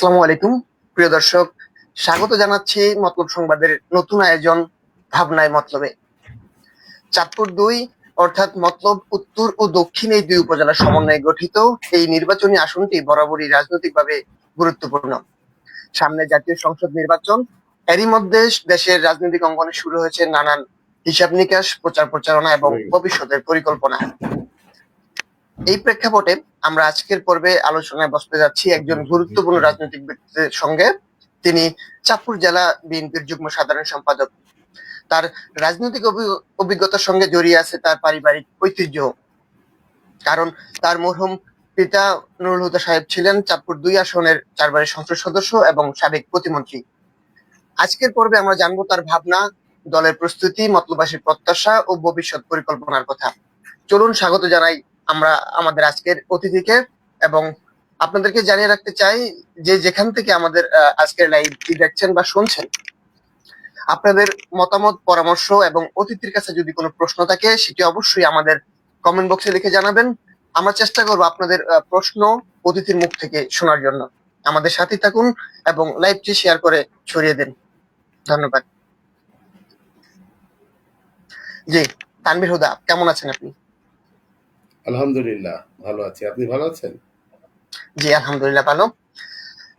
আসসালামু আলাইকুম। প্রিয় দর্শক স্বাগত জানাচ্ছি মতলব সংবাদের নতুন আয়োজন ভাবনায় মতলবে। চাঁদপুর দুই অর্থাৎ মতলব উত্তর ও দক্ষিণ এই দুই উপজেলার সমন্বয়ে গঠিত এই নির্বাচনী আসনটি বরাবরই রাজনৈতিকভাবে গুরুত্বপূর্ণ। সামনে জাতীয় সংসদ নির্বাচন এরই মধ্যে দেশের রাজনৈতিক অঙ্গনে শুরু হয়েছে নানান হিসাব নিকাশ প্রচার প্রচারণা এবং ভবিষ্যতের পরিকল্পনা। এই প্রেক্ষাপটে আমরা আজকের পর্বে আলোচনায় বসতে যাচ্ছি একজন গুরুত্বপূর্ণ রাজনৈতিক ব্যক্তির সঙ্গে। তিনি চাঁদপুর জেলা বিএনপির যুগ্ম সাধারণ সম্পাদক। তার রাজনৈতিক অভি- অভিজ্ঞতার সঙ্গে জড়িয়ে আছে তার পারিবারিক ঐতিহ্য। কারণ তার মরহুম পিতা নুরুল হুদা সাহেব ছিলেন চাঁদপুর দুই আসনের চারবারের সংসদ সদস্য এবং সাবেক প্রতিমন্ত্রী। আজকের পর্বে আমরা জানব তার ভাবনা দলের প্রস্তুতি মতলবাসীর প্রত্যাশা ও ভবিষ্যৎ পরিকল্পনার কথা। চলুন স্বাগত জানাই আমরা আমাদের আজকের অতিথিকে এবং আপনাদেরকে জানিয়ে রাখতে চাই যে যেখান থেকে আমাদের আজকের লাইভটি দেখছেন বা শুনছেন, আপনাদের মতামত, পরামর্শ এবং অতিথির কাছে যদি কোনো প্রশ্ন থাকে, সেটি অবশ্যই আমাদের কমেন্ট বক্সে লিখে জানাবেন। আমরা চেষ্টা করব আপনাদের প্রশ্ন অতিথির মুখ থেকে শোনার জন্য। আমাদের সাথে থাকুন এবং লাইভটি শেয়ার করে ছড়িয়ে দিন। ধন্যবাদ। জি, তানভীর হুদা, কেমন আছেন আপনি? আলহামদুলিল্লাহ, ভালো আছি। আপনি ভালো আছেন? জি, আলহামদুলিল্লাহ ভালো।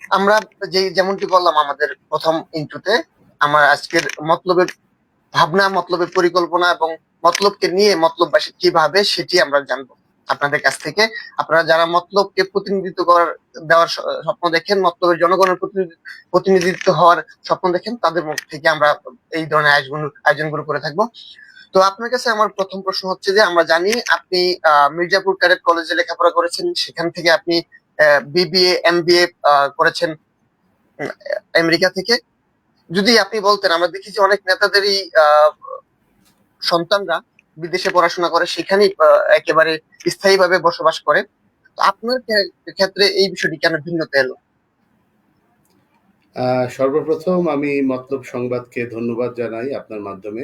আমরা যে যেমনটি বললাম আমাদের প্রথম ইন্ট্রোতে আমার আজকের মতলবের ভাবনা, মতলবের পরিকল্পনা এবং মতলবকে নিয়ে মতলববাসী কি ভাবে সেটি আমরা জানব আপনাদের কাছ থেকে। আপনারা যারা মতলবকে প্রতিনিধিত্ব করার, দেওয়ার স্বপ্ন দেখেন, মতলবের জনগণের প্রতিনিধি- প্রতিনিধিত্ব হওয়ার স্বপ্ন দেখেন, তাদের মুখ থেকে আমরা এই ধরনের আয়োজন, আয়োজনগুলো করে থাকব। তো আপনার কাছে আমার প্রথম প্রশ্ন হচ্ছে যে, আমরা জানি আপনি মির্জাপুর ক্যাডেট কলেজে লেখাপড়া করেছেন, সেখান থেকে আপনি বিবিএ, এমবিএ করেছেন আমেরিকা থেকে। যদি আপনি বলতেন, আমরা দেখি যে অনেক নেতাদেরই সন্তানরা বিদেশে পড়াশোনা করে, সেখানেই একেবারে স্থায়ীভাবে বসবাস করে। আপনার ক্ষেত্রে এই বিষয়টি কেন ভিন্নতা এলো? সর্বপ্রথম আমি মতলব সংবাদকে ধন্যবাদ জানাই আপনার মাধ্যমে।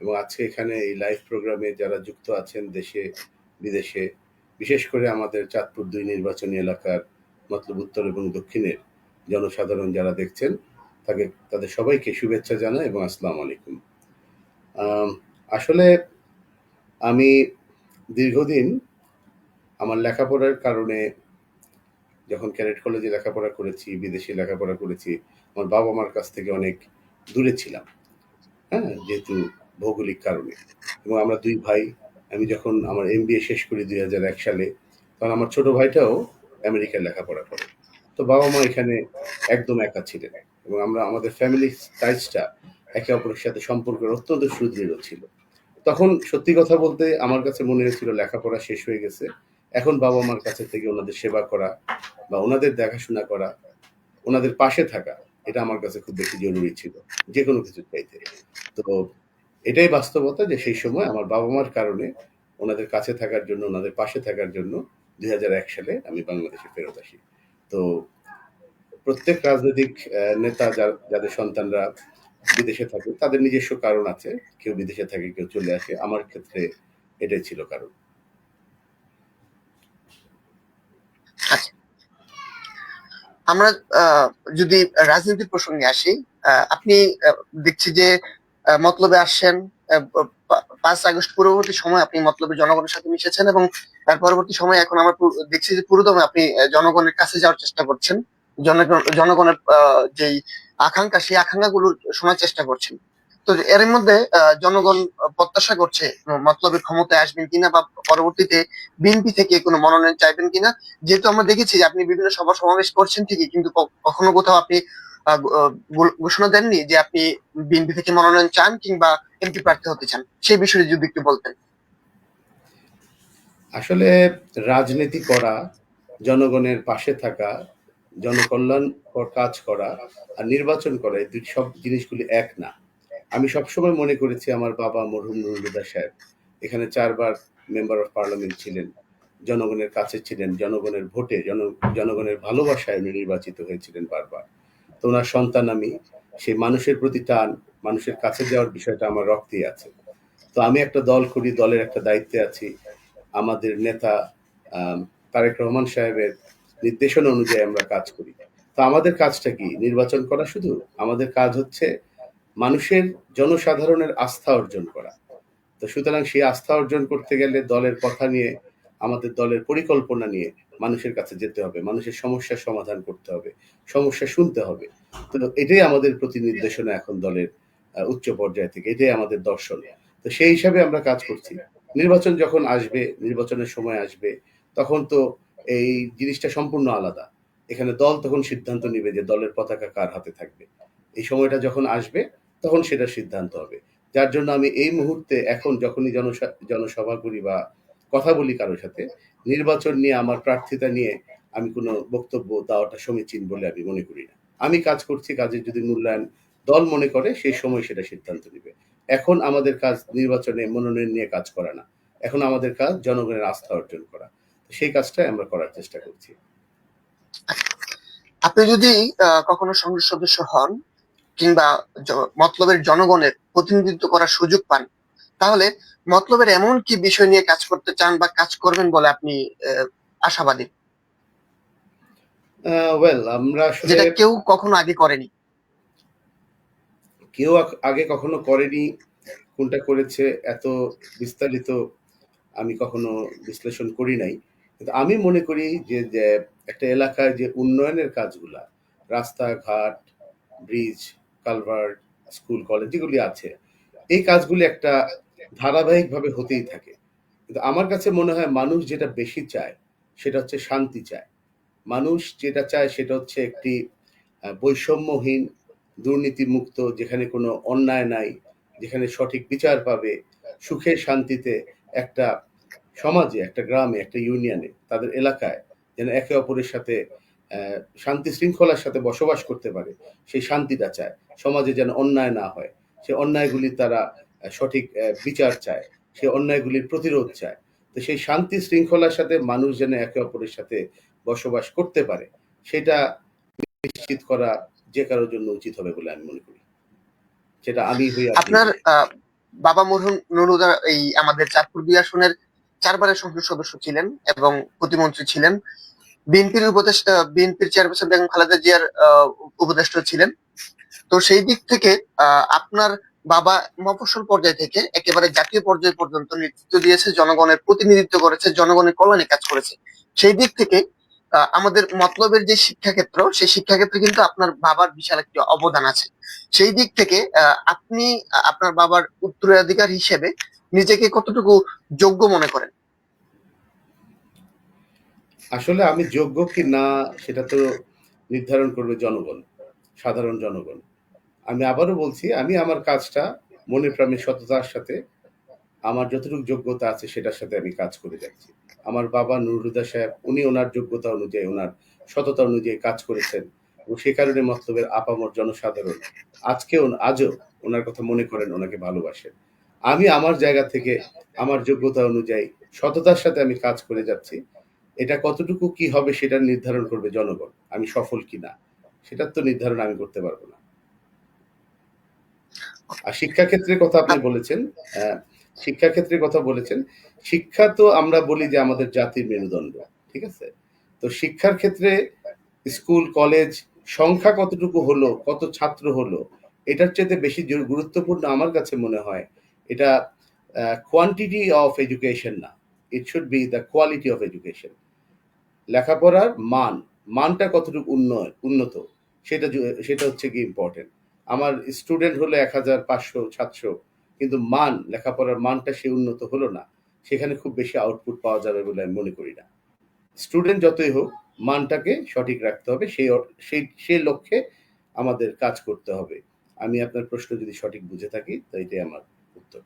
এবং আজকে এখানে এই লাইভ প্রোগ্রামে যারা যুক্ত আছেন দেশে, বিদেশে, বিশেষ করে আমাদের চাঁদপুর দুই নির্বাচনী এলাকার মতলব উত্তর এবং দক্ষিণের জনসাধারণ যারা দেখছেন, তাকে, তাদের সবাইকে শুভেচ্ছা জানাই এবং আসসালামু আলাইকুম। আসলে আমি দীর্ঘদিন আমার লেখাপড়ার কারণে যখন ক্যাডেট কলেজে লেখাপড়া করেছি, বিদেশে লেখাপড়া করেছি, আমার বাবা মার কাছ থেকে অনেক দূরে ছিলাম। হ্যাঁ যেহেতু ভৌগোলিক কারণে। এবং আমরা দুই ভাই, আমি যখন আমার এম শেষ করি দুই হাজার এক সালে, তখন আমার ছোট ভাইটাও আমেরিকায় লেখাপড়া করে। তো বাবা মা এখানে একদম একা ছিলেন এবং আমরা, আমাদের ফ্যামিলি টাইজটা একে অপরের সাথে সম্পর্কের অত্যন্ত সুদৃঢ় ছিল। তখন সত্যি কথা বলতে আমার কাছে মনে হয়েছিল লেখাপড়া শেষ হয়ে গেছে। এখন বাবা মার কাছে থেকে ওনাদের সেবা করা বা ওনাদের দেখাশোনা করা, ওনাদের পাশে থাকা, এটা আমার কাছে খুব বেশি জরুরি ছিল যে কোনো কিছু চাইতে। তো এটাই বাস্তবতা যে সেই সময় আমার বাবা মার কারণে ওনাদের কাছে থাকার জন্য, ওনাদের পাশে থাকার জন্য দুই হাজার এক সালে আমি বাংলাদেশে ফেরত আসি। তো প্রত্যেক রাজনৈতিক নেতা যাদের সন্তানরা বিদেশে থাকে, তাদের নিজস্ব কারণ আছে। কেউ বিদেশে থাকে, কেউ চলে আসে। আমার ক্ষেত্রে এটাই ছিল কারণ। আচ্ছা। আমরা যদি রাজনীতির প্রসঙ্গে আসি আপনি দেখছি যে মতলবে আসছেন পাঁচ আগস্ট পূর্ববর্তী সময় আপনি মতলবে জনগণের সাথে মিশেছেন এবং তার পরবর্তী সময় এখন আমরা দেখছি যে পুরোদমে আপনি জনগণের কাছে যাওয়ার চেষ্টা করছেন। জনগণ, জনগণের যেই আকাঙ্ক্ষা, সেই আকাঙ্ক্ষা আকাঙ্ক্ষাগুলো শোনার চেষ্টা করছেন। তো এর মধ্যে জনগণ প্রত্যাশা করছে, মতলবের ক্ষমতায় আসবেন কিনা বা পরবর্তীতে বিএনপি থেকে কোনো মনোনয়ন চাইবেন কিনা, যেহেতু আমরা দেখেছি যে আপনি বিভিন্ন সভা সমাবেশ করছেন ঠিকই, কিন্তু কখনো কোথাও আপনি ঘোষণা দেননি যে আপনি বিএনপি থেকে মনোনয়ন চান কিংবা এমপি প্রার্থী হতে চান? সেই বিষয়ে যদি একটু বলতেন। আসলে রাজনীতি করা, জনগণের পাশে থাকা, জনকল্যাণ কাজ করা আর নির্বাচন করা, এই সব জিনিসগুলি এক না। আমি সবসময় মনে করেছি আমার বাবা মরহুম নুরুল হুদা সাহেব, এখানে চারবার মেম্বার অফ পার্লামেন্ট ছিলেন, জনগণের কাছে ছিলেন, জনগণের ভোটে, জন, জনগণের ভালোবাসায় উনি নির্বাচিত হয়েছিলেন বারবার। তো ওনার সন্তান আমি, সেই মানুষের প্রতি টান, মানুষের কাছে যাওয়ার বিষয়টা আমার রক্তেই আছে। তো আমি একটা দল করি, দলের একটা দায়িত্বে আছি। আমাদের নেতা তারেক রহমান সাহেবের নির্দেশনা অনুযায়ী আমরা কাজ করি। তো আমাদের কাজটা কি? নির্বাচন করা শুধু? আমাদের কাজ হচ্ছে মানুষের জনসাধারণের আস্থা অর্জন করা। তো সুতরাং সেই আস্থা অর্জন করতে গেলে দলের কথা নিয়ে আমাদের দলের পরিকল্পনা নিয়ে মানুষের কাছে যেতে হবে, মানুষের সমস্যার সমাধান করতে হবে, সমস্যা শুনতে হবে। তো এটাই আমাদের প্রতি নির্দেশনা এখন দলের উচ্চ পর্যায় থেকে, এটাই আমাদের দর্শন। তো সেই হিসাবে আমরা কাজ করছি। নির্বাচন যখন আসবে, নির্বাচনের সময় আসবে, তখন তো এই জিনিসটা সম্পূর্ণ আলাদা। এখানে দল তখন সিদ্ধান্ত নেবে যে দলের পতাকা কার হাতে থাকবে। এই সময়টা যখন আসবে, তখন সেটা সিদ্ধান্ত হবে। যার জন্য আমি এই মুহূর্তে এখন যখনই জনসা- জনসভা করি বা কথা বলি কারোর সাথে, নির্বাচন নিয়ে, আমার প্রার্থিতা নিয়ে আমি কোনো বক্তব্য দেওয়াটা সমীচীন বলে আমি মনে করি না। আমি কাজ করছি, কাজের যদি মূল্যায়ন দল মনে করে, সেই সময় সেটা সিদ্ধান্ত নেবে। এখন আমাদের কাজ নির্বাচনে মনোনয়ন নিয়ে কাজ করা না। এখন আমাদের কাজ জনগণের আস্থা অর্জন করা। সেই কাজটাই আমরা করার চেষ্টা করছি। আপনি যদি কখনো সংসদ সদস্য হন কিংবা মতলবের জনগণের প্রতিনিধিত্ব করার সুযোগ পান তাহলে মতলবের এমন কি বিষয় নিয়ে কাজ করতে চান বা কাজ করবেন বলে আপনি আশাবাদী? ওয়েল আমরা যেটা কেউ কখনো আগে করেনি। কেউ আগে কখনো করেনি কোনটা করেছে এত বিস্তারিত আমি কখনো বিশ্লেষণ করি নাই। কিন্তু আমি মনে করি যে যে একটা এলাকায় যে উন্নয়নের কাজগুলা রাস্তাঘাট ব্রিজ কালভার্ট স্কুল কলেজ যেগুলি আছে এই কাজগুলি একটা ধারাবাহিকভাবে হতেই থাকে। কিন্তু আমার কাছে মনে হয় মানুষ যেটা বেশি চায়, সেটা হচ্ছে শান্তি চায়। মানুষ যেটা চায় সেটা হচ্ছে একটি বৈষম্যহীন, দুর্নীতিমুক্ত, যেখানে কোনো অন্যায় নাই, যেখানে সঠিক বিচার পাবে, সুখে শান্তিতে একটা সমাজে, একটা গ্রামে, একটা ইউনিয়নে তাদের এলাকায়, যেন একে অপরের সাথে শান্তি শৃঙ্খলার সাথে বসবাস করতে পারে, সেই শান্তিটা চায়। সমাজে যেন অন্যায় না হয়, সে অন্যায়গুলি তারা সঠিক বিচার চায়, সে অন্যায়গুলির প্রতিরোধ চায়। তো সেই শান্তি শৃঙ্খলার সাথে মানুষ যেন একে অপরের সাথে বসবাস করতে পারে, সেটা নিশ্চিত করা যে কারোর জন্য উচিত হবে বলে আমি মনে করি। সেটা আমি হই আপনার বাবা মরহুম নুরুদা এই আমাদের চাঁদপুর দুই আসনের চারবারের সংসদ সদস্য ছিলেন এবং প্রতিমন্ত্রী ছিলেন। বিএনপির উপদেষ্টা বিএনপির চেয়ারপারসন বেগম খালেদা জিয়ার উপদেষ্টা ছিলেন। তো সেই দিক থেকে আপনার বাবা মফস্বল পর্যায় থেকে একেবারে জাতীয় পর্যায় পর্যন্ত নেতৃত্ব দিয়েছে, জনগণের প্রতিনিধিত্ব করেছে, জনগণের কল্যাণে কাজ করেছে। সেই দিক থেকে আমাদের মতলবের যে শিক্ষাক্ষেত্র, সেই শিক্ষাক্ষেত্রে কিন্তু আপনার বাবার বিশাল একটি অবদান আছে। সেই দিক থেকে আপনি, আপনার বাবার উত্তরাধিকার হিসেবে নিজেকে কতটুকু যোগ্য মনে করেন? আসলে আমি যোগ্য কি না, সেটা তো নির্ধারণ করবে জনগণ, সাধারণ জনগণ। আমি আবারও বলছি, আমি আমার কাজটা মনে প্রাণে সততার সাথে, আমার যতটুকু যোগ্যতা আছে সেটার সাথে আমি কাজ করে যাচ্ছি। আমার বাবা নুরুদা সাহেব, উনি ওনার যোগ্যতা অনুযায়ী, ওনার সততা অনুযায়ী কাজ করেছেন এবং সে কারণে মতলবের আপামর জনসাধারণ আজকেও, আজও ওনার কথা মনে করেন, ওনাকে ভালোবাসেন। আমি আমার জায়গা থেকে আমার যোগ্যতা অনুযায়ী সততার সাথে আমি কাজ করে যাচ্ছি। এটা কতটুকু কি হবে সেটা নির্ধারণ করবে জনগণ। আমি সফল কিনা, সেটার তো নির্ধারণ আমি করতে পারব না। আর শিক্ষাক্ষেত্রের কথা আপনি বলেছেন আহ, শিক্ষাক্ষেত্রের কথা বলেছেন। শিক্ষা তো আমরা বলি যে আমাদের জাতির মেরুদণ্ড ঠিক আছে? তো শিক্ষার ক্ষেত্রে স্কুল কলেজ সংখ্যা কতটুকু হলো কত ছাত্র হলো এটার চাইতে বেশি গুরুত্বপূর্ণ আমার কাছে মনে হয় এটা কোয়ান্টিটি অফ এডুকেশন না। It should be the quality of education লেখাপড়ার মান মানটা কতটুকু উন্নয়ন উন্নত সেটা সেটা হচ্ছে কি ইম্পর্টেন্ট আমার স্টুডেন্ট হলো এক হাজার পাঁচশো, সাতশো, কিন্তু মান, লেখাপড়ার মানটা সে উন্নত হলো না। সেখানে খুব বেশি আউটপুট পাওয়া যাবে বলে আমি মনে করি না। স্টুডেন্ট যতই হোক, মানটাকে সঠিক রাখতে হবে, সেই সেই সেই লক্ষ্যে আমাদের কাজ করতে হবে। আমি আপনার প্রশ্ন যদি সঠিক বুঝে থাকি, তো এটাই আমার উত্তর।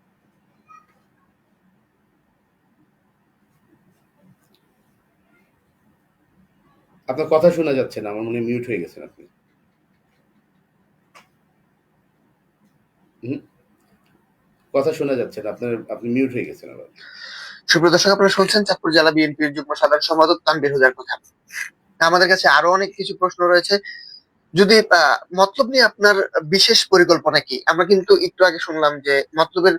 আপনার কথা শোনা যাচ্ছে না, আমার মনে মিউট হয়ে গেছেন আপনি। কথা শোনা যাচ্ছে না, আপনার, আপনি মিউট হয়ে গেছেন আবার। সুপ্রিয় দর্শক, আপনারা শুনছেন চাঁদপুর জেলা বিএনপির যুগ্ম সাধারণ সম্পাদক তানবির হুদার কথা। আমাদের কাছে আরও অনেক কিছু প্রশ্ন রয়েছে। যদি মতলব নিয়ে আপনার বিশেষ পরিকল্পনা কি? আমরা কিন্তু একটু আগে শুনলাম যে, মতলবের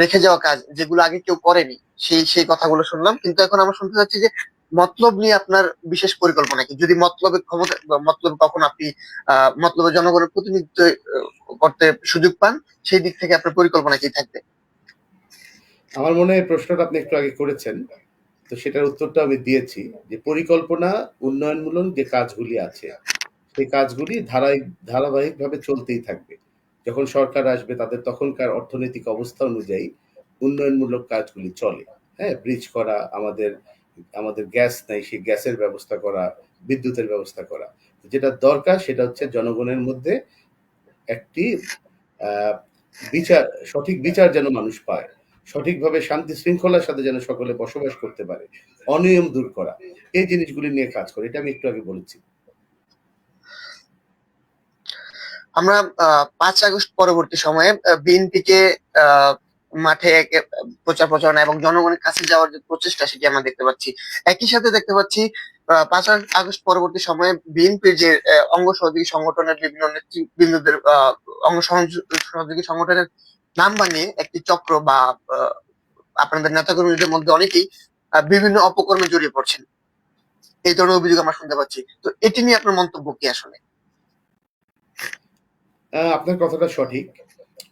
রেখে যাওয়া কাজ যেগুলো আগে কেউ করেনি, সেই সেই কথাগুলো শুনলাম। কিন্তু এখন আমরা শুনতে চাচ্ছি যে মতলব নিয়ে আপনার বিশেষ পরিকল্পনা কি? যদি মতলবের ক্ষমতা মতলব কখন আপনি, আহ মতলবের জনগণের প্রতিনিধিত্ব করতে সুযোগ পান, সেই দিক থেকে আপনার পরিকল্পনা কি থাকবে? আমার মনে হয় প্রশ্নটা আপনি একটু আগে করেছেন, তো সেটার উত্তরটা আমি দিয়েছি, যে পরিকল্পনা, উন্নয়নমূলক যে কাজগুলি আছে, সেই কাজগুলি ধারাবাহিক ধারাবাহিকভাবে চলতেই থাকবে। যখন সরকার আসবে, তাদের তখনকার অর্থনৈতিক অবস্থা অনুযায়ী উন্নয়নমূলক কাজগুলি চলে। হ্যাঁ ব্রিজ করা, আমাদের আমাদের গ্যাস নাই সেই গ্যাসের ব্যবস্থা করা বিদ্যুতের ব্যবস্থা করা। যেটা দরকার সেটা হচ্ছে জনগণের মধ্যে একটি বিচার সঠিক বিচার যেন মানুষ পায়। সঠিকভাবে শান্তি শৃঙ্খলার সাথে যেন সকলে বসবাস করতে পারে। অনিয়ম দূর করা। এই জিনিসগুলি নিয়ে কাজ করে। এটা আমি একটু আগে বলেছি। আমরা আহ, পাঁচ আগস্ট পরবর্তী সময়ে বিএনপিকে মাঠে প্রচার প্রচারণা এবং জনগণের কাছে যাওয়ার যে প্রচেষ্টা, সেটি আমরা দেখতে পাচ্ছি। একই সাথে দেখতে পাচ্ছি পাঁচ আগস্ট পরবর্তী সময়ে বিএনপির যে অঙ্গ সহযোগী সংগঠনের বিভিন্ন নেতৃবৃন্দদের অঙ্গ সহযোগী সংগঠনের নাম বানিয়ে একটি চক্র বা আপনাদের নেতাকর্মীদের মধ্যে অনেকেই বিভিন্ন অপকর্মে জড়িয়ে পড়ছেন। এই ধরনের অভিযোগ আমরা শুনতে পাচ্ছি। তো এটি নিয়ে আপনার মন্তব্য কি আসলে? আপনার কথাটা সঠিক।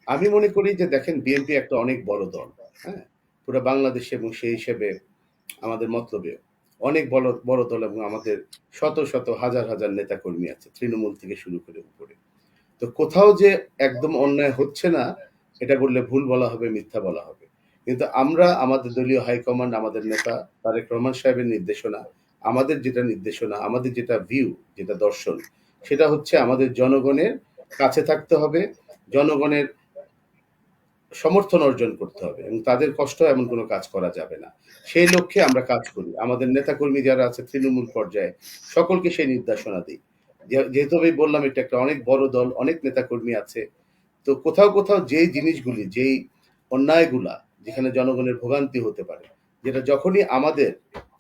আমি মনে করি যে দেখেন বিএনপি একটা অনেক বড় দল হ্যাঁ? পুরো বাংলাদেশে এবং সেই হিসেবে আমাদের মতলবে অনেক বড় বড় দল এবং আমাদের শত শত, হাজার হাজার নেতা কর্মী আছে, তৃণমূল থেকে শুরু করে উপরে। তো কোথাও যে একদম অন্যায় হচ্ছে না, এটা বললে ভুল বলা হবে, মিথ্যা বলা হবে। কিন্তু আমরা, আমাদের দলীয় হাইকমান্ড আমাদের নেতা তারেক রহমান সাহেবের নির্দেশনা, আমাদের যেটা নির্দেশনা, আমাদের যেটা ভিউ যেটা দর্শন, সেটা হচ্ছে আমাদের জনগণের কাছে থাকতে হবে, জনগণের সমর্থন অর্জন করতে হবে এবং তাদের কষ্ট এমন কোনো কাজ করা যাবে না। সেই লক্ষ্যে আমরা কাজ করি। আমাদের নেতাকর্মী যারা আছে, তৃণমূল পর্যায়ে, সকলকে সেই নির্দেশনা দিই। যেহেতু আমি বললাম, এটা একটা অনেক বড় দল, অনেক নেতাকর্মী আছে, তো কোথাও কোথাও যেই জিনিসগুলি, যেই অন্যায়গুলা, যেখানে জনগণের ভোগান্তি হতে পারে, যেটা যখনই আমাদের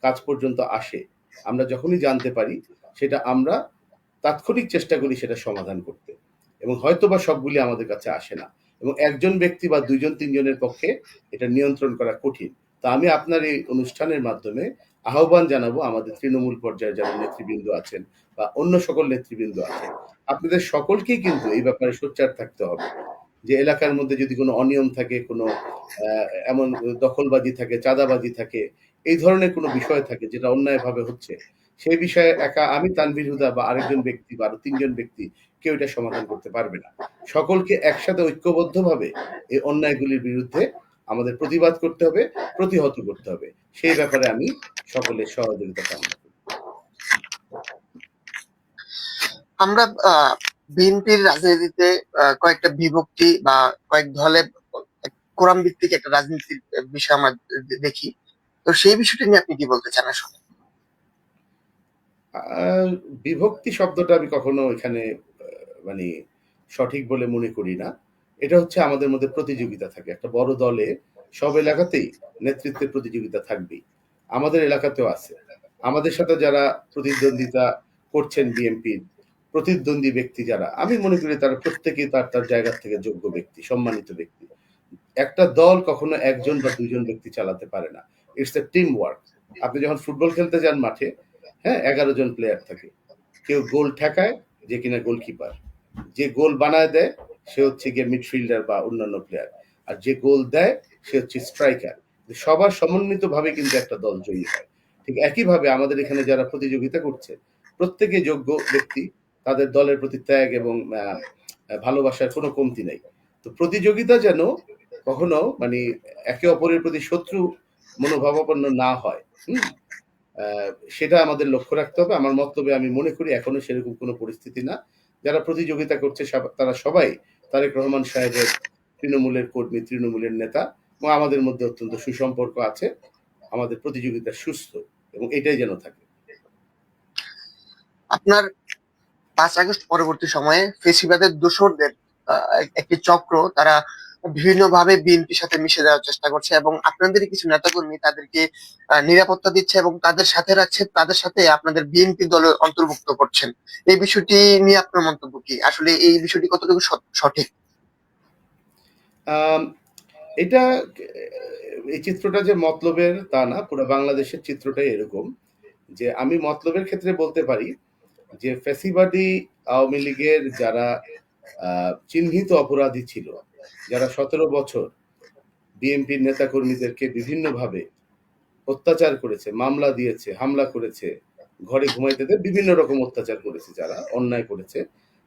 কাজ পর্যন্ত আসে, আমরা যখনই জানতে পারি, সেটা আমরা তাৎক্ষণিক চেষ্টা করি সেটা সমাধান করতে। এবং হয়তোবা সবগুলি আমাদের কাছে আসে না। এবং একজন ব্যক্তি বা দুইজন, তিনজনের পক্ষে এটা নিয়ন্ত্রণ করা কঠিন। তা আমি আপনার এই অনুষ্ঠানের মাধ্যমে আহ্বান জানাব আমাদের তৃণমূল পর্যায়ে যারা নেতৃবৃন্দ আছেন বা অন্য সকল নেতৃবৃন্দ আছেন, আপনাদের সকলকেই কিন্তু এই ব্যাপারে সোচ্চার থাকতে হবে। যে এলাকার মধ্যে যদি কোনো অনিয়ম থাকে, কোনো এমন দখলবাজি থাকে, চাঁদাবাজি থাকে, এই ধরনের কোনো বিষয় থাকে যেটা অন্যায়ভাবে হচ্ছে সেই বিষয়ে একা আমি তানভীর হুদা বা আরেকজন ব্যক্তি বা আরও তিনজন ব্যক্তি কেউ এটা সমাধান করতে পারবে না। সকলকে একসাথে ঐক্যবদ্ধভাবে এই অন্যায়গুলির বিরুদ্ধে আমাদের প্রতিবাদ করতে হবে, প্রতিহত করতে হবে। সেই ব্যাপারে আমি সকলের সহযোগিতা কামনা করি। আমরা বিএনপির রাজনীতিতে কয়েকটা বিভক্তি বা কয়েক দলে কোরআন ভিত্তিক একটা রাজনীতির বিষয় আমরা দেখি। তো সেই বিষয়টা নিয়ে আপনি কি বলতে চান আসলে? বিভক্তি শব্দটা আমি কখনো এখানে মানে সঠিক বলে মনে করি না। এটা হচ্ছে আমাদের মধ্যে প্রতিযোগিতা থাকে। একটা বড় দলে সব এলাকাতেই নেতৃত্বের প্রতিযোগিতা থাকবেই। আমাদের এলাকাতেও আছে। আমাদের সাথে যারা প্রতিদ্বন্দ্বিতা করছেন বিএনপির প্রতিদ্বন্দ্বী ব্যক্তি যারা, আমি মনে করি তারা প্রত্যেকেই তার তার জায়গা থেকে যোগ্য ব্যক্তি, সম্মানিত ব্যক্তি। একটা দল কখনো একজন বা দুজন ব্যক্তি চালাতে পারে না। ইটস এ টিম ওয়ার্ক আপনি যখন ফুটবল খেলতে যান মাঠে হ্যাঁ এগারো জন প্লেয়ার থাকে। কেউ গোল ঠেকায়, যে কিনা গোলকিপার যে গোল বানায় দেয়, সে হচ্ছে গিয়ে মিডফিল্ডার বা অন্যান্য প্লেয়ার আর যে গোল দেয়, সে হচ্ছে স্ট্রাইকার সবার সমন্বিত ভাবে কিন্তু একটা দল জয়ী হয়। ঠিক একইভাবে আমাদের এখানে যারা প্রতিযোগিতা করছে, প্রত্যেকে যোগ্য ব্যক্তি, তাদের দলের প্রতি ত্যাগ এবং ভালোবাসার কোনো কমতি নেই। তো প্রতিযোগিতা যেন কখনো মানে একে অপরের প্রতি শত্রু মনোভাবাপন্ন না হয়, হুম? সেটা আমাদের লক্ষ্য রাখতে হবে। আমার মন্তব্যে আমি মনে করি এখনও সেরকম কোনো পরিস্থিতি না। যারা প্রতিযোগিতা করছে তারা সবাই তারেক রহমান সাহেবের তৃণমূলের কর্মী তৃণমূলের নেতা এবং আমাদের মধ্যে অত্যন্ত সুসম্পর্ক আছে। আমাদের প্রতিযোগিতা সুস্থ এবং এটাই যেন থাকে। আপনার পাঁচ আগস্ট পরবর্তী সময়ে ফেসিবাদের দোসরদের আহ, একটি চক্র তারা বিভিন্ন ভাবে বিএনপির সাথে মিশে যাওয়ার চেষ্টা করছে এবং আপনাদের কিছু নেতাকর্মী তাদেরকে নিরাপত্তা দিচ্ছে এবং তাদের সাথে রাখছে, তাদের সাথে আপনাদের বিএনপি দলে অন্তর্ভুক্ত করছেন। এই বিষয়টি নিয়ে আপনার মন্তব্য কি? আসলে এই বিষয়টি কতটুকু সঠিক? এটা, এই চিত্রটা যে মতলবের তা না, পুরো বাংলাদেশের চিত্রটাই এরকম যে আমি মতলবের ক্ষেত্রে বলতে পারি যে ফ্যাসিবাদী আওয়ামী লীগের যারা চিহ্নিত অপরাধী ছিল যারা সতেরো বছর বিএনপির নেতাকর্মীদেরকে বিভিন্নভাবে অত্যাচার করেছে, মামলা দিয়েছে, হামলা করেছে, ঘরে ঘুমাইতে বিভিন্ন রকম অত্যাচার করেছে যারা, অন্যায় করেছে,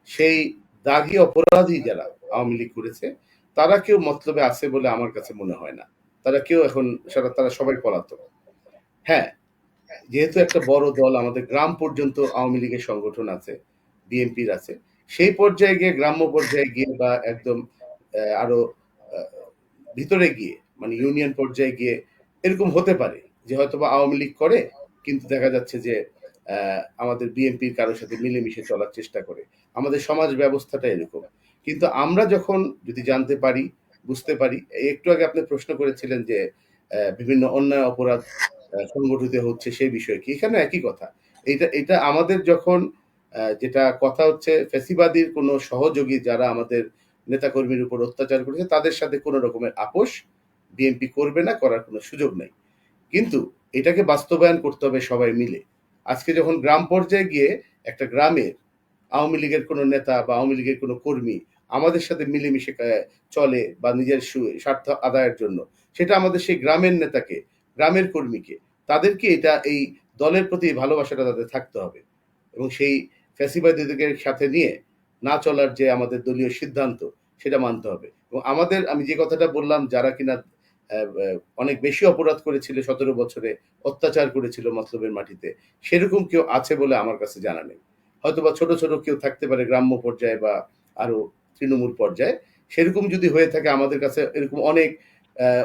সেই দাগি অপরাধী যারা আওয়ামী লীগ করেছে, তারা কেউ মতলবে আছে বলে আমার কাছে মনে হয় না। তারা কেউ এখন সেটা তারা সবাই পলাতক। হ্যাঁ যেহেতু একটা বড় দল, আমাদের গ্রাম পর্যন্ত আওয়ামী লীগের সংগঠন আছে, বিএনপির আছে, সেই পর্যায়ে গিয়ে, গ্রাম্য পর্যায়ে গিয়ে বা একদম আরও ভিতরে গিয়ে মানে ইউনিয়ন পর্যায়ে গিয়ে এরকম হতে পারে যে হয়তো বা আওয়ামী লীগ করে, কিন্তু দেখা যাচ্ছে যে আমাদের বিএনপির কারোর সাথে মিলেমিশে চলার চেষ্টা করে। আমাদের সমাজ ব্যবস্থাটা এরকম। কিন্তু আমরা যখন যদি জানতে পারি, বুঝতে পারি, একটু আগে আপনি প্রশ্ন করেছিলেন যে বিভিন্ন অন্যায় অপরাধ সংগঠিত হচ্ছে সেই বিষয়ে কি? এখানে একই কথা। এটা এটা আমাদের যখন যেটা কথা হচ্ছে, ফ্যাসিবাদীর কোনো সহযোগী যারা আমাদের নেতাকর্মীর উপর অত্যাচার করেছে, তাদের সাথে কোনো রকমের আপোষ বিএনপি করবে না, করার কোনো সুযোগ নেই। কিন্তু এটাকে বাস্তবায়ন করতে হবে সবাই মিলে। আজকে যখন গ্রাম পর্যায়ে গিয়ে একটা গ্রামের আওয়ামী লীগের কোনো নেতা বা আওয়ামী লীগের কোনো কর্মী আমাদের সাথে মিলেমিশে চলে বা নিজের স্বার্থ আদায়ের জন্য, সেটা আমাদের সেই গ্রামের নেতাকে, গ্রামের কর্মীকে, তাদেরকে এটা এই দলের প্রতি ভালোবাসাটা তাদের থাকতে হবে। এবং সেই ফ্যাসিবাদীদের সাথে নিয়ে না চলার যে আমাদের দলীয় সিদ্ধান্ত সেটা মানতে হবে। এবং আমাদের, আমি যে কথাটা বললাম, যারা কিনা অনেক বেশি অপরাধ করেছিল, সতেরো বছরে অত্যাচার করেছিল মতলবের মাটিতে, সেরকম কেউ আছে বলে আমার কাছে জানা নেই। হয়তো বা ছোট ছোট কেউ থাকতে পারে গ্রাম্য পর্যায়ে বা আরও তৃণমূল পর্যায়ে। সেরকম যদি হয়ে থাকে, আমাদের কাছে এরকম অনেক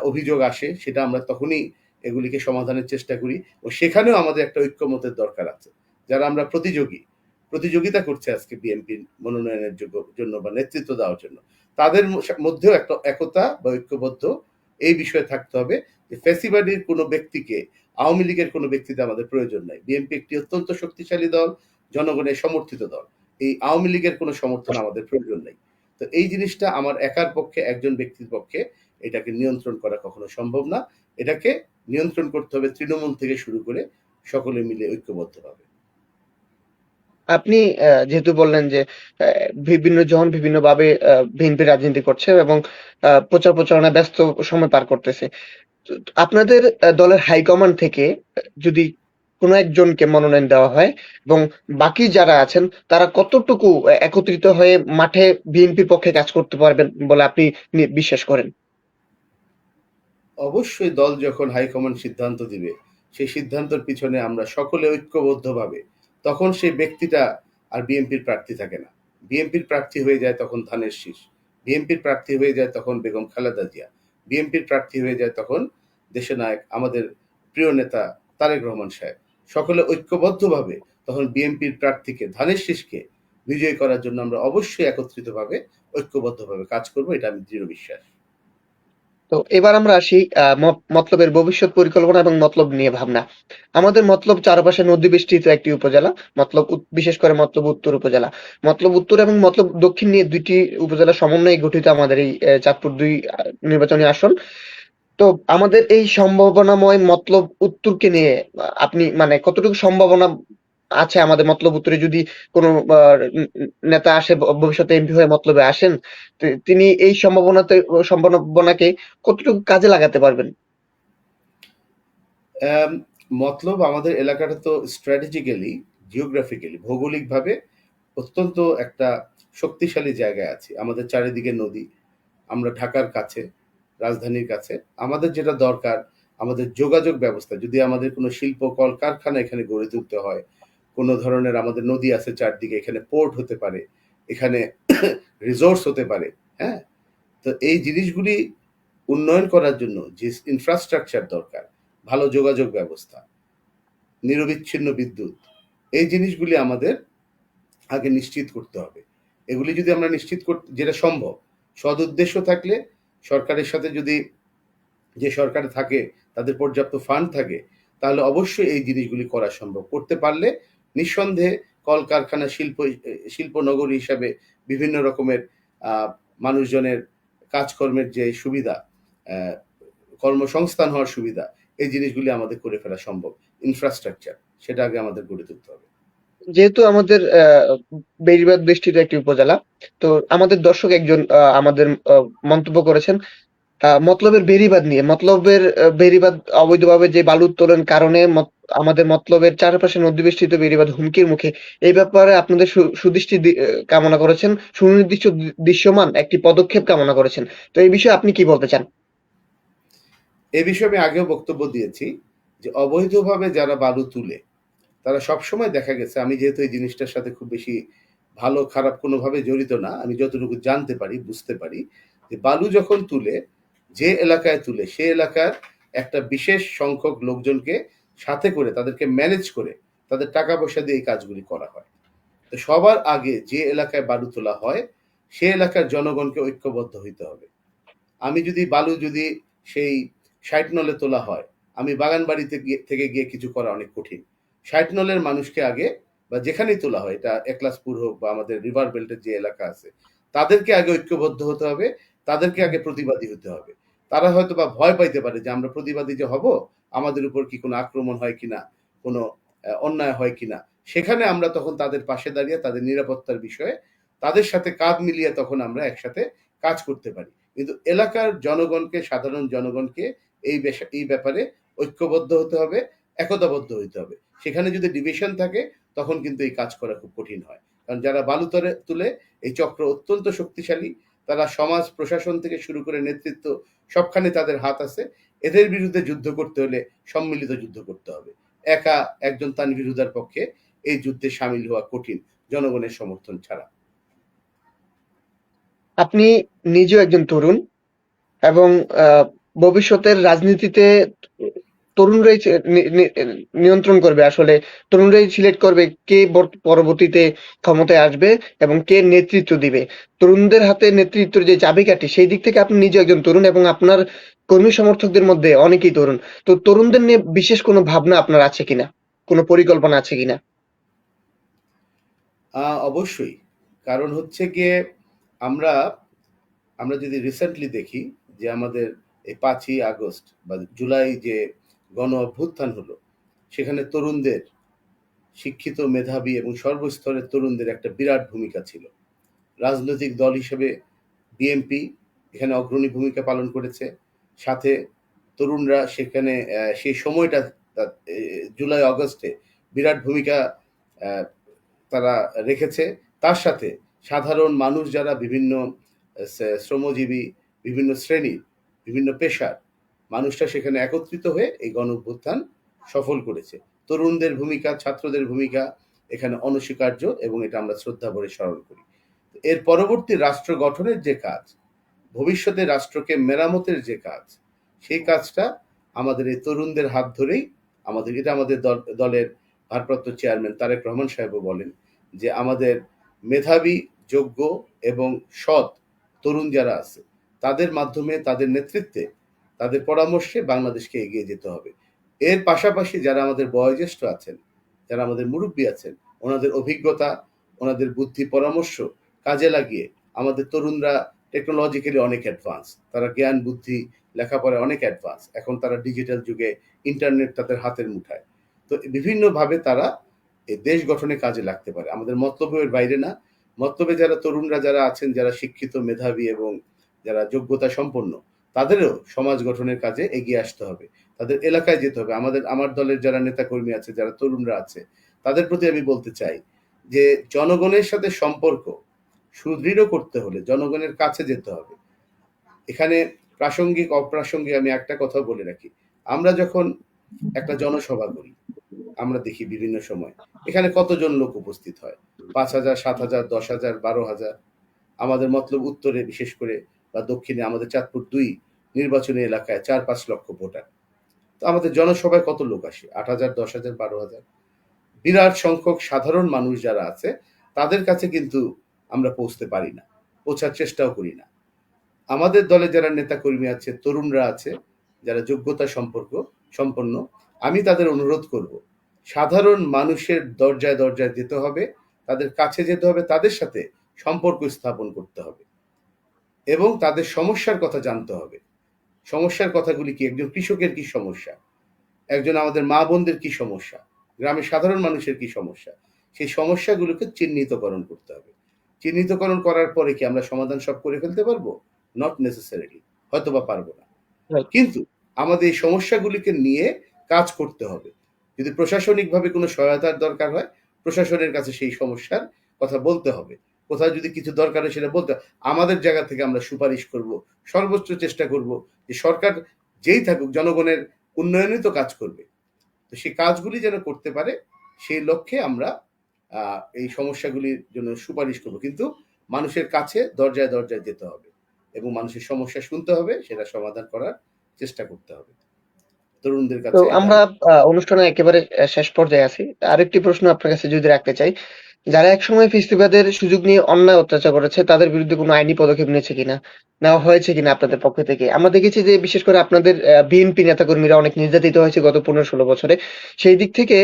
অভিযোগ আসে, সেটা আমরা তখনই এগুলিকে সমাধানের চেষ্টা করি। ও সেখানেও আমাদের একটা ঐক্যমতের দরকার আছে। যারা আমরা প্রতিযোগী, প্রতিযোগিতা করছে আজকে বিএনপির মনোনয়নের জন্য বা নেতৃত্ব দেওয়ার জন্য তাদের মধ্যেও একটা একতা বা ঐক্যবদ্ধ। এই বিষয়ে থাকতে হবে যে ফ্যাসিবাদীর কোনো ব্যক্তিকে, আওয়ামী লীগের কোনো ব্যক্তিতে আমাদের প্রয়োজন নাই। বিএনপি একটি অত্যন্ত শক্তিশালী দল, জনগণের সমর্থিত দল। এই আওয়ামী লীগের কোনো সমর্থন আমাদের প্রয়োজন নেই। তো এই জিনিসটা আমার একার পক্ষে, একজন ব্যক্তির পক্ষে এটাকে নিয়ন্ত্রণ করা কখনো সম্ভব না। এটাকে নিয়ন্ত্রণ করতে হবে তৃণমূল থেকে শুরু করে সকলে মিলে ঐক্যবদ্ধভাবে। আপনি যেহেতু বললেন যে বিভিন্ন জন বিভিন্ন ভাবে বিএনপি রাজনীতি করছে এবং প্রচার প্রচারণা ব্যস্ত সময় পার করতেছে আপনাদের দলের হাইকমান্ড থেকে যদি কোনো একজনকে মনোনয়ন দেওয়া হয় এবং বাকি যারা আছেন, তারা কতটুকু একত্রিত হয়ে মাঠে বিএনপির পক্ষে কাজ করতে পারবেন বলে আপনি বিশ্বাস করেন? অবশ্যই দল যখন হাইকমান্ড সিদ্ধান্ত দিবে, সেই সিদ্ধান্তের পিছনে আমরা সকলে ঐক্যবদ্ধভাবে তখন সেই ব্যক্তিটা আর বিএনপির প্রার্থী থাকে না। বিএনপির প্রার্থী হয়ে যায় তখন ধানের শীষ। বিএনপির প্রার্থী হয়ে যায় তখন বেগম খালেদা জিয়া। বিএনপির প্রার্থী হয়ে যায় তখন দেশনায়ক আমাদের প্রিয় নেতা তারেক রহমান সাহেব। সকলে ঐক্যবদ্ধভাবে তখন বিএনপির প্রার্থীকে, ধানের শীষকে বিজয়ী করার জন্য আমরা অবশ্যই একত্রিতভাবে, ঐক্যবদ্ধভাবে কাজ করব, এটা আমি দৃঢ় বিশ্বাস। তো এবার আমরা আসি মতলবের ভবিষ্যৎ পরিকল্পনা এবং মতলব নিয়ে ভাবনা। আমাদের মতলব চারপাশে নদী বেষ্টিত একটি উপজেলা, মতলব বিশেষ করে মতলব উত্তর উপজেলা। মতলব উত্তর এবং মতলব দক্ষিণ নিয়ে দুইটি উপজেলা সমন্বয়ে গঠিত আমাদের এই চাঁদপুর দুই নির্বাচনী আসন। তো আমাদের এই সম্ভাবনাময় মতলব উত্তরকে নিয়ে আপনি মানে কতটুকু সম্ভাবনা আছে আমাদের মতলব উত্তরে যদি কোনো নেতা আসে, ভবিষ্যতে এমপি হয়ে মতলবে আসেন তিনি এই সম্ভাবনাতে, সম্ভাবনাকে কতটুকু কাজে লাগাতে পারবেন? মতলব আমাদের এলাকাটা তো স্ট্র্যাটেজিক্যালি জিওগ্রাফিক্যালি ভৌগোলিকভাবে অত্যন্ত একটা শক্তিশালী জায়গায় আছে। আমাদের চারিদিকে নদী, আমরা ঢাকার কাছে, রাজধানীর কাছে। আমাদের যেটা দরকার, আমাদের যোগাযোগ ব্যবস্থা, যদি আমাদের কোনো শিল্প কলকারখানা এখানে গড়ে তুলতে হয় কোনো ধরনের আমাদের নদী আছে চারদিকে, এখানে পোর্ট হতে পারে, এখানে রিসোর্স হতে পারে হ্যাঁ? তো এই জিনিসগুলি উন্নয়ন করার জন্য যে ইনফ্রাস্ট্রাকচার দরকার, ভালো যোগাযোগ ব্যবস্থা, নিরবিচ্ছিন্ন বিদ্যুৎ, এই জিনিসগুলি আমাদের আগে নিশ্চিত করতে হবে। এগুলি যদি আমরা নিশ্চিত করতে যেটা সম্ভব, সদ উদ্দেশ্য থাকলে সরকারের সাথে যদি যে সরকার থাকে, তাদের পর্যাপ্ত ফান্ড থাকে, তাহলে অবশ্যই এই জিনিসগুলি করা সম্ভব। করতে পারলে নিঃসন্দেহে কলকারখানা শিল্প শিল্প নগরী হিসাবে বিভিন্ন রকমের মানুষজনের কাজকর্মের যে সুবিধা কর্মসংস্থান হওয়ার সুবিধা এই জিনিসগুলি আমাদের করে ফেলা সম্ভব। ইনফ্রাস্ট্রাকচার সেটা আগে আমাদের গড়ে তুলতে হবে। যেহেতু আমাদের আহ, বেড়িবাঁধ বেষ্টিত একটি উপজেলা তো আমাদের দর্শক একজন আমাদের মন্তব্য করেছেন মতলবের বেড়িবাঁধ নিয়ে। মতলবের আহ, বেড়িবাঁধ অবৈধভাবে যে বালু উত্তোলন কারণে আমাদের মতলবের চারপাশে নদী বেষ্টিত বেড়িবাঁধ হুমকির মুখে। এই ব্যাপারে আপনাদের সুদৃষ্টি কামনা করেছেন। সুনির্দিষ্ট দৃশ্যমান একটি পদক্ষেপ কামনা করেছেন। তো এই বিষয়ে আপনি কি বলতে চান? এ বিষয়ে আমি আগেও বক্তব্য দিয়েছি যে অবৈধভাবে যারা বালু তুলে তারা সবসময় দেখা গেছে আমি যেহেতু এই জিনিসটার সাথে খুব বেশি ভালো খারাপ কোনোভাবে জড়িত না আমি যতটুকু জানতে পারি বুঝতে পারি যে বালু যখন তুলে যে এলাকায় তুলে, সে এলাকার একটা বিশেষ সংখ্যক লোকজনকে সাথে করে, তাদেরকে ম্যানেজ করে, তাদের টাকা পয়সা দিয়ে এই কাজগুলি করা হয়। তো সবার আগে যে এলাকায় বালু তোলা হয়, সে এলাকার জনগণকে ঐক্যবদ্ধ হইতে হবে। আমি যদি বালু যদি সেই ষাট নলে তোলা হয়, আমি বাগান বাড়িতে গিয়ে, থেকে গিয়ে কিছু করা অনেক কঠিন। ষাট নলের মানুষকে আগে বা যেখানেই তোলা হয়, এটা একলাসপুর হোক বা আমাদের রিভার বেল্টের যে এলাকা আছে, তাদেরকে আগে ঐক্যবদ্ধ হতে হবে, তাদেরকে আগে প্রতিবাদী হতে হবে। তারা হয়তো বা ভয় পাইতে পারে যে আমরা প্রতিবাদী যে হব, আমাদের উপর কি কোনো আক্রমণ হয় কিনা, কোনো অন্যায় হয় কিনা। সেখানে আমরা তখন তাদের পাশে দাঁড়িয়ে, তাদের নিরাপত্তার বিষয়ে, তাদের সাথে কাঁধ মিলিয়ে তখন আমরা একসাথে কাজ করতে পারি। কিন্তু এলাকার জনগণকে, সাধারণ জনগণকে এই এই ব্যাপারে ঐক্যবদ্ধ হতে হবে, একতাবদ্ধ হইতে হবে। সেখানে যদি ডিভিশন থাকে, তখন কিন্তু এই কাজ করা খুব কঠিন হয়। কারণ যারা বালুতরে তুলে এই চক্র অত্যন্ত শক্তিশালী, তারা সমাজ, প্রশাসন থেকে শুরু করে নেতৃত্ব সবখানে তাদের হাত আছে। এদের বিরুদ্ধে যুদ্ধ করতে হলে সম্মিলিত যুদ্ধ করতে হবে। একা একজন তান হুদার পক্ষে এই যুদ্ধে সামিল হওয়া কঠিন, জনগণের সমর্থন ছাড়া। আপনি নিজেও একজন তরুণ এবং ভবিষ্যতের রাজনীতিতে তরুণরাই নিয়ন্ত্রণ করবে আসলে। তরুণরাই সিলেক্ট করবে কে বর- পরবর্তীতে ক্ষমতায় আসবে এবং কে নেতৃত্ব দিবে। তরুণদের হাতে নেতৃত্বের যে চাবিকাঠি, সেই দিক থেকে আপনি নিজে একজন তরুণ এবং আপনার কর্মী সমর্থকদের মধ্যে অনেকেই তরুণ। তো তরুণদের নিয়ে বিশেষ কোনো ভাবনা আপনার আছে কিনা? কোনো পরিকল্পনা আছে কিনা? অবশ্যই। কারণ হচ্ছে গিয়ে আমরা আমরা যদি রিসেন্টলি দেখি যে আমাদের এই পাঁচই আগস্ট বা জুলাই যে গণ অভ্যুত্থান হলো। সেখানে তরুণদের, শিক্ষিত মেধাবী এবং সর্বস্তরের তরুণদের একটা বিরাট ভূমিকা ছিল। রাজনৈতিক দল হিসেবে বিএনপি এখানে অগ্রণী ভূমিকা পালন করেছে। সাথে তরুণরা সেখানে সেই সময়টা জুলাই আগস্টে বিরাট ভূমিকা তারা রেখেছে। তার সাথে সাধারণ মানুষ যারা বিভিন্ন শ্রমজীবী, বিভিন্ন শ্রেণি বিভিন্ন পেশার মানুষরা সেখানে একত্রিত হয়ে এই গণ অভ্যুত্থান সফল করেছে। তরুণদের ভূমিকা, ছাত্রদের ভূমিকা এখানে অনস্বীকার্য এবং এটা আমরা শ্রদ্ধা ভরে স্মরণ করি। এর পরবর্তী রাষ্ট্র গঠনের যে কাজ, ভবিষ্যতে রাষ্ট্রকে মেরামতের যে কাজ, সেই কাজটা আমাদের এই তরুণদের হাত ধরেই আমাদের, এটা আমাদের দল, দলের ভারপ্রাপ্ত চেয়ারম্যান তারেক রহমান সাহেবও বলেন যে আমাদের মেধাবী, যোগ্য এবং সৎ তরুণ যারা আছে, তাদের মাধ্যমে, তাদের নেতৃত্বে তাদের পরামর্শে বাংলাদেশকে এগিয়ে যেতে হবে। এর পাশাপাশি যারা আমাদের বয়োজ্যেষ্ঠ আছেন, যারা আমাদের মুরব্বী আছেন, ওনাদের অভিজ্ঞতা, ওনাদের বুদ্ধি, পরামর্শ কাজে লাগিয়ে আমাদের তরুণরা টেকনোলজিক্যালি অনেক অ্যাডভান্স তারা জ্ঞান, বুদ্ধি, লেখাপড়ায় অনেক অ্যাডভান্স এখন তারা ডিজিটাল যুগে ইন্টারনেট তাদের হাতের মুঠায়। তো বিভিন্নভাবে তারা এই দেশ গঠনে কাজে লাগতে পারে। আমাদের মতলবের বাইরে না। মতলবে যারা তরুণরা যারা আছেন, যারা শিক্ষিত, মেধাবী এবং যারা যোগ্যতা সম্পন্ন তাদেরও সমাজ গঠনের কাজে এগিয়ে আসতে হবে। তাদের এলাকায় যেতে হবে। আমাদের, আমার দলের যারা নেতাকর্মী আছে, যারা তরুণরা আছে, তাদের প্রতি আমি বলতে চাই যে জনগণের সাথে সম্পর্ক সুদৃঢ় করতে হলে জনগণের কাছে যেতে হবে। এখানে প্রাসঙ্গিক, অপ্রাসঙ্গিক আমি একটা কথা বলে রাখি। আমরা যখন একটা জনসভা করি, আমরা দেখি বিভিন্ন সময় এখানে কতজন লোক উপস্থিত হয়? পাঁচ হাজার, সাত হাজার, দশ হাজার, বারো হাজার। আমাদের মতলব উত্তরে বিশেষ করে বা দক্ষিণে আমাদের চাঁদপুর দুই নির্বাচনী এলাকায় চার পাঁচ লক্ষ ভোটার। তো আমাদের জনসভায় কত লোক আসে? আট হাজার, দশ হাজার, বারো হাজার। বিরাট সংখ্যক সাধারণ মানুষ যারা আছে, তাদের কাছে কিন্তু আমরা পৌঁছতে পারি না, পৌঁছার চেষ্টাও করি না। আমাদের দলে যারা নেতা কর্মী আছে, তরুণরা আছে, যারা যোগ্যতা সম্পর্ক, সম্পন্ন, আমি তাদের অনুরোধ করব, সাধারণ মানুষের দরজায় দরজায় যেতে হবে, তাদের কাছে যেতে হবে, তাদের সাথে সম্পর্ক স্থাপন করতে হবে। এবং তাদের সমস্যার কথা জানতে হবে। সমস্যার কথাগুলি কি? একজন কৃষকের কি সমস্যা? একজন আমাদের মা বোনদের কি সমস্যা? গ্রামের সাধারণ মানুষের কি সমস্যা? সেই সমস্যাগুলোকে চিহ্নিতকরণ করতে হবে। চিহ্নিতকরণ করার পরে কি আমরা সমাধান সব করে ফেলতে পারব? নট নেসেসারিলি হয়তো বা পারব না। কিন্তু আমাদের এই সমস্যাগুলিকে নিয়ে কাজ করতে হবে। যদি প্রশাসনিকভাবে কোনো সহায়তার দরকার হয় প্রশাসনের কাছে সেই সমস্যার কথা বলতে হবে। কোথাও যদি কিছু দরকার হয় সেটা বলতে আমাদের জায়গা থেকে আমরা সুপারিশ করব, সর্বোচ্চ চেষ্টা করব যে সরকার যেই থাকুক, জনগণের উন্নয়নই তো কাজ করবে। তো সেই কাজগুলি যেন করতে পারে, সেই লক্ষ্যে আমরা এই সমস্যাগুলির জন্য সুপারিশ করব। কিন্তু মানুষের কাছে দরজায় দরজায় যেতে হবে এবং মানুষের সমস্যা শুনতে হবে, সেটা সমাধান করার চেষ্টা করতে হবে। তরুণদের কাছে আমরা অনুষ্ঠানে একেবারে শেষ পর্যায়ে আছি। আরেকটি প্রশ্ন আপনার কাছে যদি রাখতে চাই যারা একসময় ফিস্তিবাদের সুযোগ নিয়ে অন্যায় অত্যাচার করেছে, তাদের বিরুদ্ধে কোনো আইনি পদক্ষেপ নিয়েছে কিনা, নেওয়া হয়েছে কিনা আপনাদের পক্ষ থেকে? আমরা দেখেছি যে বিশেষ করে আপনাদের বিএনপি নেতাকর্মীরা অনেক নির্যাতিত হয়েছে গত পনেরো ষোলো বছরে। সেই দিক থেকে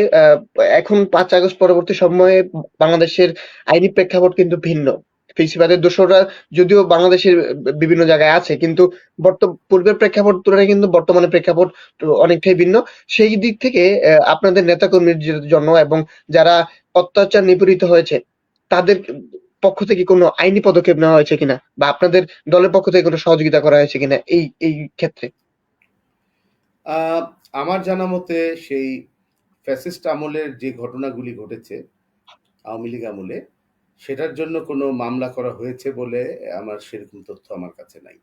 এখন পাঁচ আগস্ট পরবর্তী সময়ে বাংলাদেশের আইনি প্রেক্ষাপট কিন্তু ভিন্ন। ফেস্টিভ্যালের দোষরা যদিও বাংলাদেশের বিভিন্ন জায়গায় আছে, কিন্তু পূর্বের প্রেক্ষাপট তুলনায় কিন্তু বর্তমানে প্রেক্ষাপট অনেকটাই ভিন্ন। সেই দিক থেকে আপনাদের নেতাকর্মীর জন্য এবং যারা অত্যাচার নিপীড়িত হয়েছে, তাদের পক্ষ থেকে কোনো আইনি পদক্ষেপ নেওয়া হয়েছে কিনা? বা আপনাদের দলের পক্ষ থেকে কোনো সহযোগিতা করা হয়েছে কিনা এই এই ক্ষেত্রে? আমার জানা মতে সেই ফ্যাসিস্ট আমলের যে ঘটনাগুলি ঘটেছে, আওয়ামী লীগ আমলে সেটার জন্য কোনো মামলা করা হয়েছে বলে আমার সেরকম তথ্য আমার কাছে নাই।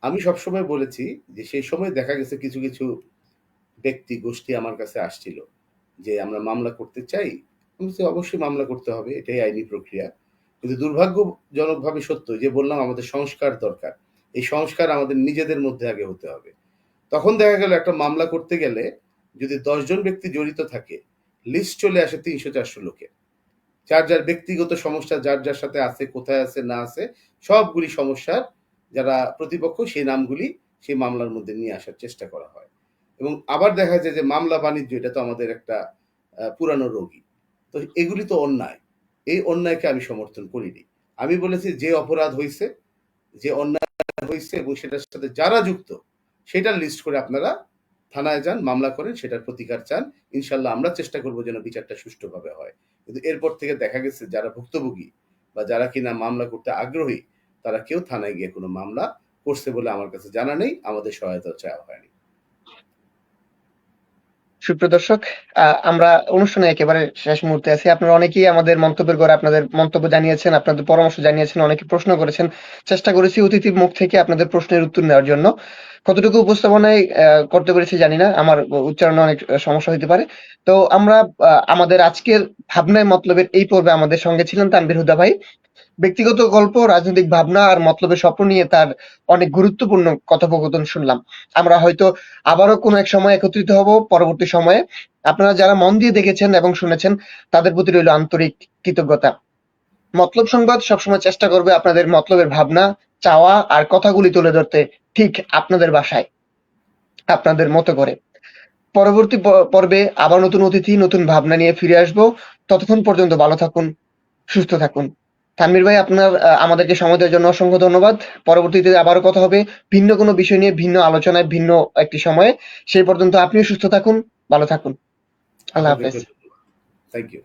আমি সবসময় বলেছি যে সেই সময় দেখা গেছে কিছু কিছু ব্যক্তি, গোষ্ঠী আমার কাছে আসছিল যে আমরা মামলা করতে চাই। আমি অবশ্যই মামলা করতে হবে, এটাই আইনি প্রক্রিয়া। কিন্তু দুর্ভাগ্যজনকভাবে সত্য যে বললাম, আমাদের সংস্কার দরকার। এই সংস্কার আমাদের নিজেদের মধ্যে আগে হতে হবে। তখন দেখা গেল, একটা মামলা করতে গেলে যদি দশজন ব্যক্তি জড়িত থাকে, লিস্ট চলে আসে তিনশো চারশো লোকে যার যার ব্যক্তিগত সমস্যা, যার যার সাথে আছে, কোথায় আছে, না আছে, সবগুলি সমস্যার যারা প্রতিপক্ষ, সেই নামগুলি সেই মামলার মধ্যে নিয়ে আসার চেষ্টা করা হয়। এবং আবার দেখা যায় যে মামলা বাণিজ্য, এটা তো আমাদের একটা পুরানো রোগী। তো এগুলি তো অন্যায়। এই অন্যায়কে আমি সমর্থন করিনি। আমি বলেছি যে অপরাধ হয়েছে যে অন্যায় হয়েছে এবং সেটার সাথে যারা যুক্ত, সেটার লিস্ট করে আপনারা থানায় যান, মামলা করেন, সেটার প্রতিকার চান। ইনশাল্লাহ আমরা চেষ্টা করব যেন বিচারটা সুষ্ঠুভাবে হয়। কিন্তু এরপর থেকে দেখা গেছে যারা ভুক্তভোগী বা যারা কিনা মামলা করতে আগ্রহী, তারা কেউ থানায় গিয়ে কোনো মামলা করছে বলে আমার কাছে জানা নেই। আমাদের সহায়তা চাওয়া হয়নি। সুপ্রিয় আমরা অনুষ্ঠানে একেবারে শেষ মুহূর্তে আছি। আপনারা অনেকেই আমাদের মন্তব্যের করে আপনাদের মন্তব্য জানিয়েছেন, আপনাদের পরামর্শ জানিয়েছেন, অনেকে প্রশ্ন করেছেন। চেষ্টা করেছি অতিথির মুখ থেকে আপনাদের প্রশ্নের উত্তর নেওয়ার জন্য। কতটুকু উপস্থাপনায় করতে পেরেছি জানি না, আমার উচ্চারণে অনেক সমস্যা হতে পারে। তো আমরা আমাদের আজকের ভাবনায়, মতলবের এই পর্বে আমাদের সঙ্গে ছিলেন তানভীর হুদা ভাই। ব্যক্তিগত গল্প, রাজনৈতিক ভাবনা আর মতলবের স্বপ্ন নিয়ে তার অনেক গুরুত্বপূর্ণ কথোপকথন শুনলাম। আমরা হয়তো আবারও কোনো এক সময় একত্রিত হব পরবর্তী সময়ে। আপনারা যারা মন দিয়ে দেখেছেন এবং শুনেছেন, তাদের প্রতি রইল আন্তরিক কৃতজ্ঞতা। মতলব সংবাদ সবসময় চেষ্টা করবে আপনাদের মতলবের ভাবনা, চাওয়া আর কথাগুলি তুলে ধরতে ঠিক আপনাদের বাসায়, আপনাদের মতো করে। পরবর্তী পর্বে আবার নতুন অতিথি, নতুন ভাবনা নিয়ে ফিরে আসব। ততক্ষণ পর্যন্ত ভালো থাকুন, সুস্থ থাকুন। তানভীর ভাই, আপনার আমাদেরকে সময় দেওয়ার জন্য অসংখ্য ধন্যবাদ। পরবর্তীতে আবারও কথা হবে ভিন্ন কোনো বিষয় নিয়ে, ভিন্ন আলোচনায়, ভিন্ন একটি সময়ে। সেই পর্যন্ত আপনিও সুস্থ থাকুন, ভালো থাকুন। আল্লাহ হাফেজ। Thank you